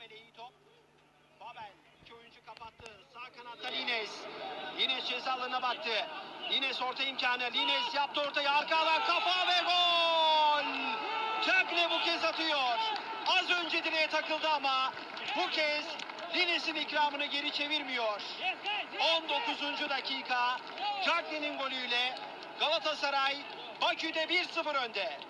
Babel'e iyi top. Babel iki oyuncu kapattı. Sağ kanatta Lines. Lines ceza alanına baktı. Lines orta imkanı. Lines yaptı ortayı. Arkadan kafa ve gol. Cagne bu kez atıyor. Az önce direğe takıldı ama bu kez Lines'in ikramını geri çevirmiyor. 19. dakika Cagne'nin golüyle Galatasaray Bakü'de 1-0 önde.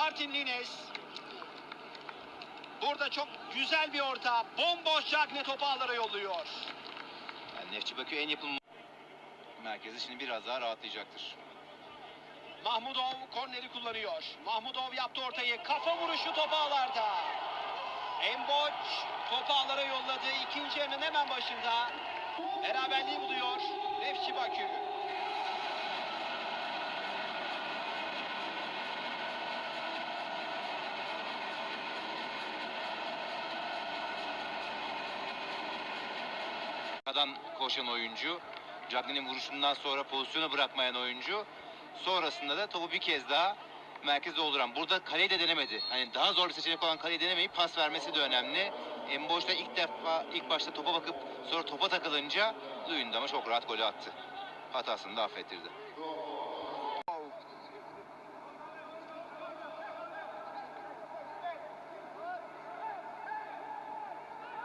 Martin Lines. Burada çok güzel bir orta. Bomboş Cagne topu ağlara yolluyor. Yani Nefçi Bakü en yapılma merkezi şimdi biraz daha rahatlayacaktır. Mahmudov korneri kullanıyor. Mahmudov yaptı ortayı. Kafa vuruşu topu ağlarda. Emboç topu ağlara yolladı. İkinci yarının hemen başında. Beraberliği buluyor. Nefçi Bakü. Arkadan koşan oyuncu, Cagney'in vuruşundan sonra pozisyonu bırakmayan oyuncu, sonrasında da topu bir kez daha merkeze dolduran. Burada kaleyi de denemedi. Hani daha zor bir seçenek olan kaleyi denemeyip pas vermesi de önemli. En boşta ilk defa ilk başta topa bakıp sonra topa takılınca duyundu ama çok rahat golü attı. Hatasını da affettirdi.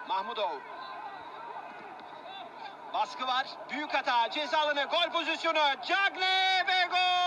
Mahmudov. Baskı var. Büyük hata. Ceza alanı. Gol pozisyonu. Cagne ve gol.